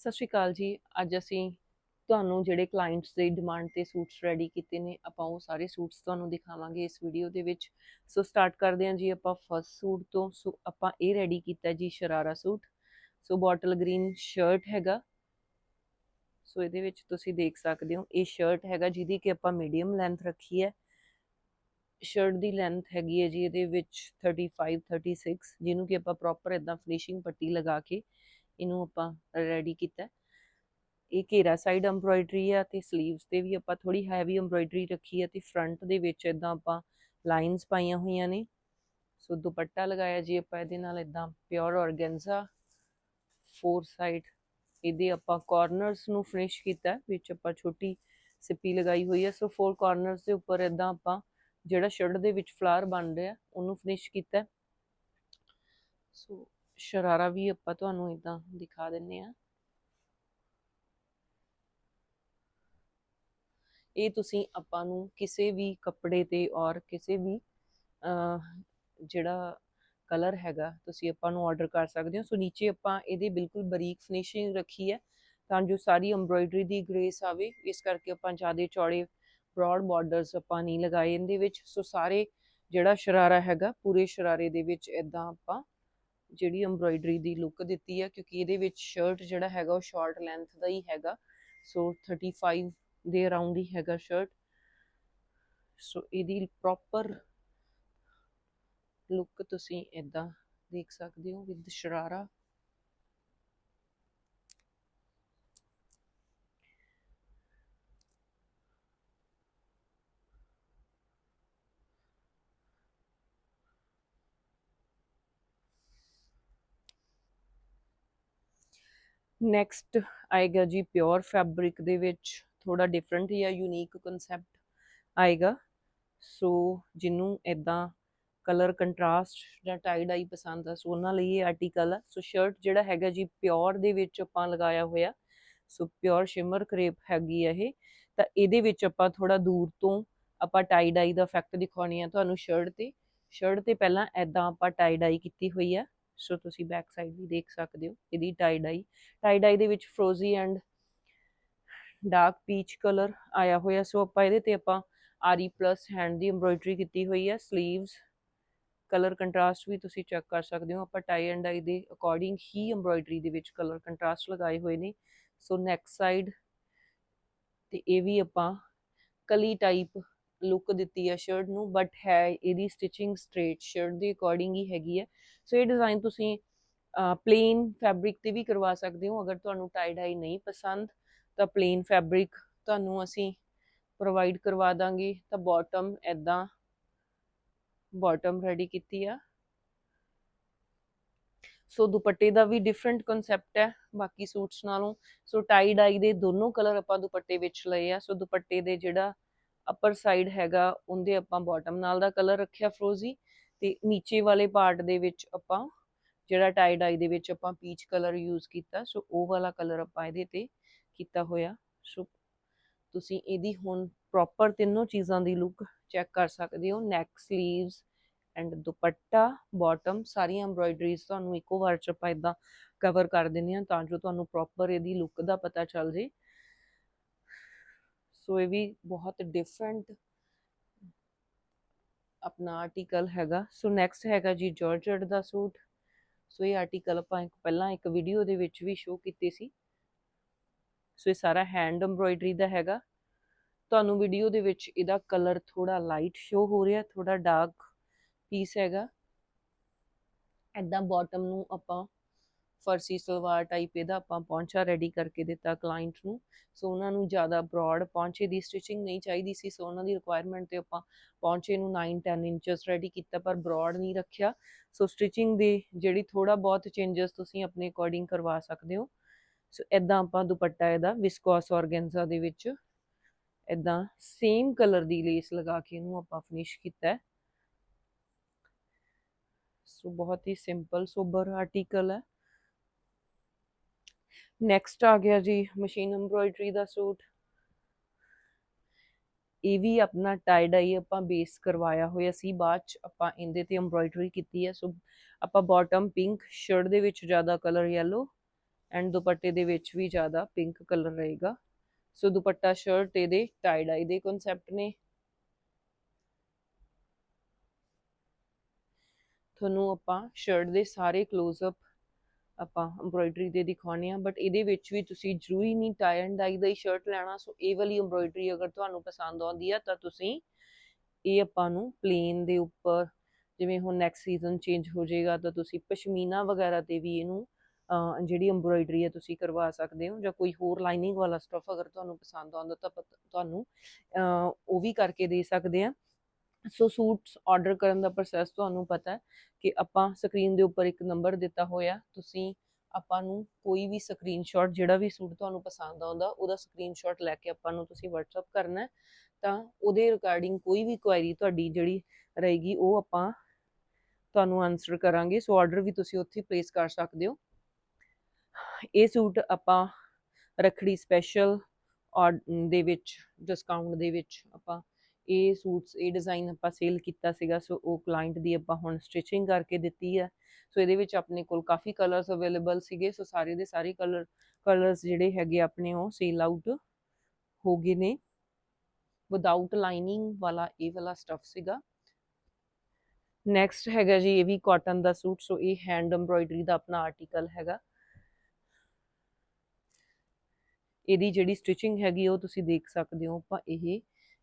ਸਤਿ ਸ਼੍ਰੀ ਅਕਾਲ ਜੀ। ਅੱਜ ਅਸੀਂ ਤੁਹਾਨੂੰ ਜਿਹੜੇ ਕਲਾਇੰਟਸ ਦੇ ਡਿਮਾਂਡ ਤੇ ਸੂਟਸ ਰੈਡੀ ਕੀਤੇ ਨੇ, ਆਪਾਂ ਉਹ ਸਾਰੇ ਸੂਟਸ ਤੁਹਾਨੂੰ ਦਿਖਾਵਾਂਗੇ ਇਸ ਵੀਡੀਓ ਦੇ ਵਿੱਚ। ਸੋ ਸਟਾਰਟ ਕਰਦੇ ਹਾਂ ਜੀ ਆਪਾਂ ਫਸਟ ਸੂਟ ਤੋਂ। ਸੋ ਆਪਾਂ ਇਹ ਰੈਡੀ ਕੀਤਾ ਜੀ sharara suit so bottle green shirt ਹੈਗਾ। ਸੋ ਇਹਦੇ ਵਿੱਚ ਤੁਸੀਂ ਦੇਖ ਸਕਦੇ ਹੋ, ਇਹ ਸ਼ਰਟ ਹੈਗਾ ਜਿਹਦੀ ਕਿ ਆਪਾਂ ਮੀਡੀਅਮ ਲੈਂਥ ਰੱਖੀ ਹੈ। ਸ਼ਰਟ ਦੀ ਲੈਂਥ ਹੈਗੀ ਹੈ ਜੀ ਇਹਦੇ ਵਿੱਚ 35 36 ਜਿਹਨੂੰ ਕਿ ਆਪਾਂ ਪ੍ਰੋਪਰ ਇਦਾਂ ਫਿਨਿਸ਼ਿੰਗ ਪੱਟੀ ਲਗਾ ਕੇ ਇਹਨੂੰ ਆਪਾਂ ਰੈਡੀ ਕੀਤਾ। ਇਹ ਘੇਰਾ ਸਾਈਡ ਐਮਬ੍ਰੋਇਡਰੀ ਆ ਤੇ 슬ੀਵਸ ਤੇ ਵੀ ਆਪਾਂ ਥੋੜੀ ਹੈਵੀ ਐਮਬ੍ਰੋਇਡਰੀ ਰੱਖੀ ਹੈ ਤੇ ਫਰੰਟ ਦੇ ਵਿੱਚ ਇਦਾਂ ਆਪਾਂ ਲਾਈਨਸ ਪਾਈਆਂ ਹੋਈਆਂ ਨੇ। ਸੋ ਦੁਪੱਟਾ ਲਗਾਇਆ ਜੀ ਆਪਾਂ ਇਹਦੇ ਨਾਲ ਇਦਾਂ ਪਿਓਰ ਔਰਗੈਂਜ਼ਾ ਫੋਰ ਸਾਈਡ ਇਹਦੇ ਆਪਾਂ ਕਾਰਨਰਸ ਨੂੰ ਫਿਨਿਸ਼ ਕੀਤਾ, ਵਿੱਚ ਆਪਾਂ ਛੋਟੀ ਸਿੱਪੀ ਲਗਾਈ ਹੋਈ ਹੈ ਸੋ ਫੋਰ ਕਾਰਨਰਸ ਦੇ ਉੱਪਰ ਇਦਾਂ ਆਪਾਂ ਜਿਹੜਾ ਸ਼ਰਟ ਦੇ ਵਿੱਚ ਫਲਾਰ ਬਣ ਰਿਹਾ, ਉਹਨੂੰ ਫਿਨਿਸ਼ ਕੀਤਾ। ਸੋ ਸ਼ਰਾਰਾ ਵੀ ਆਪਾਂ ਤੁਹਾਨੂੰ ਇਦਾਂ ਦਿਖਾ ਦਿੰਨੇ ਆ ਇਹ ਤੁਸੀਂ ਆਪਾਂ ਨੂੰ ਕਿਸੇ ਵੀ ਕੱਪੜੇ ਤੇ ਔਰ ਕਿਸੇ ਵੀ ਜਿਹੜਾ ਕਲਰ ਹੈਗਾ, ਤੁਸੀਂ ਆਪਾਂ ਨੂੰ ਆਰਡਰ ਕਰ ਸਕਦੇ ਹੋ। ਸੋ ਨੀਚੇ ਆਪਾਂ ਇਹਦੇ ਬਿਲਕੁਲ ਬਰੀਕ ਫਿਨਿਸ਼ਿੰਗ ਰੱਖੀ ਹੈ ਤਾਂ ਜੋ ਸਾਰੀ ਐਮਬ੍ਰੋਇਡਰੀ ਦੀ ਗ੍ਰੇਸ ਆਵੇ। ਇਸ ਕਰਕੇ ਆਪਾਂ ਜ਼ਿਆਦਾ ਚੌੜੇ ਬ੍ਰੌਡ ਬਾਰਡਰਸ ਆਪਾਂ ਨਹੀਂ ਲਗਾਏ ਇਹਦੇ ਵਿੱਚ। ਸੋ ਸਾਰੇ ਜਿਹੜਾ ਸ਼ਰਾਰਾ ਹੈਗਾ, ਪੂਰੇ ਸ਼ਰਾਰੇ ਦੇ ਵਿੱਚ ਇਦਾਂ ਆਪਾਂ ਜਿਹੜੀ ਐਮਬ੍ਰੋਇਡਰੀ ਦੀ ਲੁੱਕ ਦਿੱਤੀ ਹੈ ਕਿਉਂਕਿ ਇਹਦੇ ਵਿੱਚ ਸ਼ਰਟ ਜਿਹੜਾ ਹੈਗਾ ਉਹ ਸ਼ਾਰਟ ਲੈਂਥ ਦਾ ਹੀ ਹੈਗਾ। ਸੋ 35 ਦੇ ਅਰਾਊਂਡ ਹੀ ਹੈਗਾ ਸ਼ਰਟ ਸੋ ਇਹਦੀ ਪ੍ਰੋਪਰ ਲੁੱਕ ਤੁਸੀਂ ਇਦਾਂ ਦੇਖ ਸਕਦੇ ਹੋ ਵਿਦ ਸ਼ਰਾਰਾ। ਨੈਕਸਟ ਆਏਗਾ ਜੀ ਪਿਓਰ ਫੈਬਰਿਕ ਦੇ ਵਿੱਚ ਥੋੜਾ ਡਿਫਰੈਂਟ ਜਾਂ ਯੂਨੀਕ ਕਨਸੈਪਟ ਆਏਗਾ। ਸੋ ਜਿਹਨੂੰ ਇਦਾਂ ਕਲਰ ਕੰਟਰਾਸਟ ਜਾਂ ਟਾਈ ਡਾਈ ਪਸੰਦ ਆ ਸੋ ਉਹਨਾਂ ਲਈ ਇਹ ਆਰਟੀਕਲ ਆ। ਸੋ ਸ਼ਰਟ ਜਿਹੜਾ ਹੈਗਾ ਜੀ ਪਿਓਰ ਦੇ ਵਿੱਚ ਆਪਾਂ ਲਗਾਇਆ ਹੋਇਆ। ਸੋ ਪਿਓਰ ਸ਼ਿਮਰ ਕਰੇਪ ਹੈਗੀ ਆ ਇਹ। ਤਾਂ ਇਹਦੇ ਵਿੱਚ ਆਪਾਂ ਥੋੜਾ ਦੂਰ ਤੋਂ ਆਪਾਂ ਟਾਈ ਡਾਈ ਦਾ ਇਫੈਕਟ ਦਿਖਾਉਣੀ ਆ ਤੁਹਾਨੂੰ ਸ਼ਰਟ ਤੇ। ਸ਼ਰਟ ਤੇ ਪਹਿਲਾਂ ਐਦਾਂ ਆਪਾਂ ਟਾਈ ਡਾਈ ਕੀਤੀ ਹੋਈ ਆ। ਸੋ ਤੁਸੀਂ ਬੈਕ ਸਾਈਡ ਵੀ ਦੇਖ ਸਕਦੇ ਹੋ ਇਹਦੀ ਟਾਈ ਡਾਈ ਟਾਈ ਡਾਈ ਦੇ ਵਿੱਚ ਫਰੋਜ਼ੀ ਐਂਡ ਡਾਰਕ ਪੀਚ ਕਲਰ ਆਇਆ ਹੋਇਆ। ਸੋ ਆਪਾਂ ਇਹਦੇ ਤੇ ਆਪਾਂ ਆਰੀ ਪਲੱਸ ਹੈਂਡ ਦੀ ਐਮਬ੍ਰੋਇਡਰੀ ਕੀਤੀ ਹੋਈ ਹੈ। 슬ੀਵਸ ਕਲਰ ਕੰਟਰਾਸਟ ਵੀ ਤੁਸੀਂ ਚੈੱਕ ਕਰ ਸਕਦੇ ਹੋ। ਆਪਾਂ ਟਾਈ ਐਂਡ ਡਾਈ ਦੇ ਅਕੋਰਡਿੰਗ ਹੀ ਐਮਬ੍ਰੋਇਡਰੀ ਦੇ ਵਿੱਚ ਕਲਰ ਕੰਟਰਾਸਟ ਲਗਾਏ ਹੋਏ ਨੇ। ਸੋ ਨੈਕ ਸਾਈਡ ਤੇ ਇਹ ਵੀ ਆਪਾਂ ਕਲੀ ਟਾਈਪ ਲੁੱਕ ਦਿੱਤੀ ਹੈ ਸ਼ਰਟ ਨੂੰ ਬਟ ਹੈ ਇਹਦੀ ਸਟਿਚਿੰਗ ਸਟ੍ਰੇਟ ਸ਼ਰਟ ਦੇ ਅਕੋਰਡਿੰਗ ਹੀ ਹੈਗੀ ਹੈ ਸੋ ਇਹ ਡਿਜ਼ਾਈਨ ਤੁਸੀਂ ਪਲੇਨ ਫੈਬਰਿਕ ਤੇ ਵੀ ਕਰਵਾ ਸਕਦੇ ਹੋ, ਅਗਰ ਤੁਹਾਨੂੰ ਟਾਈ ਡਾਈ ਨਹੀਂ ਪਸੰਦ, ਤਾਂ ਪਲੇਨ ਫੈਬਰਿਕ ਤੁਹਾਨੂੰ ਅਸੀਂ ਪ੍ਰੋਵਾਈਡ ਕਰਵਾ ਦਾਂਗੇ। ਤਾਂ ਬਾਟਮ ਐਦਾਂ ਬਾਟਮ ਰੈਡੀ ਕੀਤੀ ਆ। ਸੋ ਦੁਪੱਟੇ ਦਾ ਵੀ ਡਿਫਰੈਂਟ ਕਨਸੈਪਟ ਹੈ, ਬਾਕੀ ਸੂਟਸ ਨਾਲੋਂ। ਸੋ ਟਾਈ ਡਾਈ ਦੇ ਦੋਨੋਂ ਕਲਰ ਆਪਾਂ ਦੁਪੱਟੇ ਵਿੱਚ ਲਏ ਆ। ਸੋ ਦੁਪੱਟੇ ਦੇ ਜਿਹੜਾ ਅਪਰ ਸਾਈਡ ਹੈਗਾ, ਉਹਦੇ ਆਪਾਂ ਬਾਟਮ ਨਾਲ ਦਾ ਕਲਰ ਰੱਖਿਆ ਫਰੋਜ਼ੀ ਤੇ ਨੀਚੇ ਵਾਲੇ ਪਾਰਟ ਦੇ ਵਿੱਚ ਆਪਾਂ ਜਿਹੜਾ ਟਾਈ ਡਾਈ ਦੇ ਵਿੱਚ ਆਪਾਂ ਪੀਚ ਕਲਰ ਯੂਜ਼ ਕੀਤਾ ਸੋ ਉਹ ਵਾਲਾ ਕਲਰ ਆਪਾਂ ਇਹਦੇ ਤੇ ਕੀਤਾ ਹੋਇਆ। ਸੋ ਤੁਸੀਂ ਇਹਦੀ ਹੁਣ ਪ੍ਰੋਪਰ ਤਿੰਨੋਂ ਚੀਜ਼ਾਂ ਦੀ ਲੁੱਕ ਚੈੱਕ ਕਰ ਸਕਦੇ ਹੋ ਨੈਕ 슬ੀਵਸ ਐਂਡ ਦੁਪੱਟਾ ਬਾਟਮ ਸਾਰੀਆਂ ਐਮਬ੍ਰੋਇਡਰੀਜ਼ ਤੁਹਾਨੂੰ ਇੱਕੋ ਵਾਰ ਚ ਆਪਾਂ ਇਦਾਂ ਕਵਰ ਕਰ ਦਿੰਦੇ ਹਾਂ ਤਾਂ ਜੋ ਤੁਹਾਨੂੰ ਪ੍ਰੋਪਰ ਇਹਦੀ ਲੁੱਕ ਦਾ ਪਤਾ ਚੱਲ ਜੇ। ਸੋ ਇਹ ਵੀ ਬਹੁਤ ਡਿਫਰੈਂਟ ਆਪਣਾ ਆਰਟੀਕਲ ਹੈਗਾ। ਸੋ ਨੈਕਸਟ ਹੈਗਾ ਜੀ ਜਾਰਜਟ ਦਾ ਸੂਟ। ਸੋ ਇਹ ਆਰਟੀਕਲ ਆਪਾਂ ਪਹਿਲਾਂ ਇੱਕ ਵੀਡੀਓ ਦੇ ਵਿੱਚ ਵੀ ਸ਼ੋ ਕੀਤੀ ਸੀ। ਸੋ ਇਹ ਸਾਰਾ ਹੈਂਡ ਐਮਬ੍ਰੋਇਡਰੀ ਦਾ ਹੈਗਾ। ਤੁਹਾਨੂੰ ਵੀਡੀਓ ਦੇ ਵਿੱਚ ਇਹਦਾ ਕਲਰ ਥੋੜਾ ਲਾਈਟ ਸ਼ੋ ਹੋ ਰਿਹਾ ਥੋੜਾ ਡਾਰਕ ਪੀਸ ਹੈਗਾ। ਐਦਾਂ ਬਾਟਮ ਨੂੰ ਆਪਾਂ ਫਰਸੀ ਸਲਵਾਰ ਟਾਈਪ ਇਹਦਾ ਆਪਾਂ ਪੌਂਚਾ ਰੈਡੀ ਕਰਕੇ ਦਿੱਤਾ ਕਲਾਇੰਟ ਨੂੰ। ਸੋ ਉਹਨਾਂ ਨੂੰ ਜ਼ਿਆਦਾ ਬ੍ਰੌਡ ਪੌਂਚੇ ਦੀ ਸਟਿਚਿੰਗ ਨਹੀਂ ਚਾਹੀਦੀ ਸੀ। ਸੋ ਉਹਨਾਂ ਦੀ ਰਿਕੁਆਇਰਮੈਂਟ ਤੇ ਆਪਾਂ ਪੌਂਚੇ ਨੂੰ 9-10 ਇੰਚਸ ਰੈਡੀ ਕੀਤਾ, ਪਰ ਬ੍ਰੌਡ ਨਹੀਂ ਰੱਖਿਆ। ਸੋ ਸਟਿਚਿੰਗ ਦੇ ਜਿਹੜੀ ਥੋੜਾ ਬਹੁਤ ਚੇਂਜਸ ਤੁਸੀਂ ਆਪਣੇ ਅਕੋਰਡਿੰਗ ਕਰਵਾ ਸਕਦੇ ਹੋ। ਸੋ ਇਦਾਂ ਆਪਾਂ ਦੁਪੱਟਾ ਇਹਦਾ ਵਿਸਕੋਸ ਔਰਗੈਂਜ਼ਾ ਦੇ ਵਿੱਚ ਇਦਾਂ ਸੇਮ ਕਲਰ ਦੀ ਲੇਸ ਲਗਾ ਕੇ ਇਹਨੂੰ ਆਪਾਂ ਫਿਨਿਸ਼ ਕੀਤਾ ਸੋ ਬਹੁਤ ਹੀ ਸਿੰਪਲ ਸੋਬਰ ਆਰਟੀਕਲ ਹੈ। ਨੈਕਸਟ ਆ ਗਿਆ ਜੀ ਮਸ਼ੀਨ ਐਮਬ੍ਰੋਇਡਰੀ ਦਾ ਸੂਟ। ਇਹ ਵੀ ਆਪਣਾ ਟਾਈ ਡਾਈ ਆਪਾਂ ਬੇਸ ਕਰਵਾਇਆ ਹੋਇਆ ਸੀ, ਬਾਅਦ ਚ ਆਪਾਂ ਇਹਦੇ ਤੇ ਐਮਬ੍ਰੋਇਡਰੀ ਕੀਤੀ ਹੈ। ਸੋ ਆਪਾਂ ਬਾਟਮ ਪਿੰਕ ਸ਼ਰਟ ਦੇ ਵਿੱਚ ਜ਼ਿਆਦਾ ਕਲਰ ਯੈਲੋ ਐਂਡ ਦੁਪੱਟੇ ਦੇ ਵਿੱਚ ਵੀ ਜ਼ਿਆਦਾ ਪਿੰਕ ਕਲਰ ਰਹੇਗਾ। ਸੋ ਦੁਪੱਟਾ ਸ਼ਰਟ ਇਹਦੇ ਟਾਈ ਡਾਈ ਦੇ ਕਨਸੈਪਟ ਨੇ। ਤੁਹਾਨੂੰ ਆਪਾਂ ਸ਼ਰਟ ਦੇ ਸਾਰੇ ক্লোਜ਼-ਅਪ ਆਪਾਂ ਐਮਬ੍ਰੋਇਡਰੀ ਦੇ ਦਿਖਾਉਣੇ ਆ ਬਟ ਇਹਦੇ ਵਿੱਚ ਵੀ ਤੁਸੀਂ ਜ਼ਰੂਰੀ ਨਹੀਂ ਟਾਈ ਐਂਡ ਡਾਈ ਦਾ ਹੀ ਸ਼ਰਟ ਲੈਣਾ ਸੋ ਇਹ ਵਾਲੀ ਐਮਬ੍ਰੋਇਡਰੀ ਅਗਰ ਤੁਹਾਨੂੰ ਪਸੰਦ ਆਉਂਦੀ ਆ, ਤਾਂ ਤੁਸੀਂ ਇਹ ਆਪਾਂ ਨੂੰ ਪਲੇਨ ਦੇ ਉੱਪਰ, ਜਿਵੇਂ ਹੁਣ ਨੈਕਸਟ ਸੀਜ਼ਨ ਚੇਂਜ ਹੋ ਜਾਏਗਾ, ਤਾਂ ਤੁਸੀਂ ਪਸ਼ਮੀਨਾ ਵਗੈਰਾ ਤੇ ਵੀ ਇਹਨੂੰ ਜਿਹੜੀ ਐਮਬ੍ਰੋਇਡਰੀ ਹੈ ਤੁਸੀਂ ਕਰਵਾ ਸਕਦੇ ਹੋ, ਜਾਂ ਕੋਈ ਹੋਰ ਲਾਈਨਿੰਗ ਵਾਲਾ ਸਟਫ ਅਗਰ ਤੁਹਾਨੂੰ ਪਸੰਦ ਆਉਂਦਾ, ਤਾਂ ਤੁਹਾਨੂੰ ਉਹ ਵੀ ਕਰਕੇ ਦੇ ਸਕਦੇ ਆ। ਸੋ ਸੂਟਸ ਆਰਡਰ ਕਰਨ ਦਾ ਪ੍ਰੋਸੈਸ ਤੁਹਾਨੂੰ ਪਤਾ ਹੈ ਕਿ ਆਪਾਂ ਸਕਰੀਨ ਦੇ ਉੱਪਰ ਇੱਕ ਨੰਬਰ ਦਿੱਤਾ ਹੋਇਆ, ਤੁਸੀਂ ਆਪਾਂ ਨੂੰ ਕੋਈ ਵੀ ਸਕਰੀਨਸ਼ਾਟ ਜਿਹੜਾ ਵੀ ਸੂਟ ਤੁਹਾਨੂੰ ਪਸੰਦ ਆਉਂਦਾ, ਉਹਦਾ ਸਕਰੀਨਸ਼ਾਟ ਲੈ ਕੇ ਆਪਾਂ ਨੂੰ ਤੁਸੀਂ WhatsApp ਕਰਨਾ ਤਾਂ ਉਹਦੇ ਰਿਗਾਰਡਿੰਗ ਕੋਈ ਵੀ ਕੁਐਰੀ ਤੁਹਾਡੀ ਜਿਹੜੀ ਰਹੇਗੀ, ਉਹ ਆਪਾਂ ਤੁਹਾਨੂੰ ਆਨਸਰ ਕਰਾਂਗੇ। ਸੋ ਆਰਡਰ ਵੀ ਤੁਸੀਂ ਉੱਥੇ ਪਲੇਸ ਕਰ ਸਕਦੇ ਹੋ। ਇਹ ਸੂਟ ਆਪਾਂ ਰੱਖੜੀ ਸਪੈਸ਼ਲ ਦੇ ਵਿੱਚ ਡਿਸਕਾਊਂਟ ਦੇ ਵਿੱਚ ਆਪਾਂ ਇਹ ਸੂਟਸ, ਇਹ ਡਿਜ਼ਾਈਨ ਆਪਾਂ ਸੇਲ ਕੀਤਾ ਸੀਗਾ, ਸੋ ਉਹ ਕਲਾਇੰਟ ਦੀ ਆਪਾਂ ਹੁਣ ਸਟਿਚਿੰਗ ਕਰਕੇ ਦਿੱਤੀ ਹੈ। ਸੋ ਇਹਦੇ ਵਿੱਚ ਆਪਣੇ ਕੋਲ ਕਾਫੀ ਕਲਰਸ ਅਵੇਲੇਬਲ ਸੀਗੇ, ਸੋ ਸਾਰੇ ਦੇ ਸਾਰੇ ਕਲਰ ਕਲਰਸ ਜਿਹੜੇ ਹੈਗੇ ਆਪਣੇ ਉਹ ਸੇਲ ਆਊਟ ਹੋ ਗਏ ਨੇ। ਵਿਦਆਊਟ ਲਾਈਨਿੰਗ ਵਾਲਾ ਇਹ ਵਾਲਾ ਸਟਫ ਸੀਗਾ। ਨੈਕਸਟ ਹੈਗਾ ਜੀ, ਇਹ ਵੀ ਕਾਟਨ ਦਾ ਸੂਟ, ਸੋ ਇਹ ਹੈਂਡ ਐਮਬ੍ਰੋਇਡਰੀ ਦਾ ਆਪਣਾ ਆਰਟੀਕਲ ਹੈਗਾ। ਇਹਦੀ ਜਿਹੜੀ ਸਟਿਚਿੰਗ ਹੈਗੀ, ਉਹ ਤੁਸੀਂ ਦੇਖ ਸਕਦੇ ਹੋ ਆਪਾਂ, ਇਹ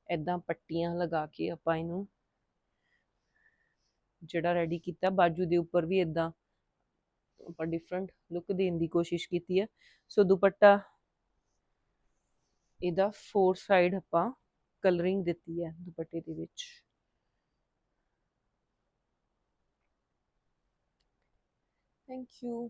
ਐਦਾਂ ਪੱਟੀਆਂ ਲਗਾ ਕੇ ਆਪਾਂ ਇਹਨੂੰ ਜਿਹੜਾ ਰੈਡੀ ਕੀਤਾ, ਬਾਜੂ ਦੇ ਉੱਪਰ ਵੀ ਐਦਾਂ ਆਪਾਂ ਡਿਫਰੈਂਟ ਲੁੱਕ ਦੇਣ ਦੀ ਕੋਸ਼ਿਸ਼ ਕੀਤੀ ਹੈ ਸੋ ਦੁਪੱਟਾ ਇਹਦਾ ਫੋਰ ਸਾਈਡ ਆਪਾਂ ਕਲਰਿੰਗ ਦਿੱਤੀ ਹੈ ਦੁਪੱਟੇ ਦੇ ਵਿੱਚ। Thank you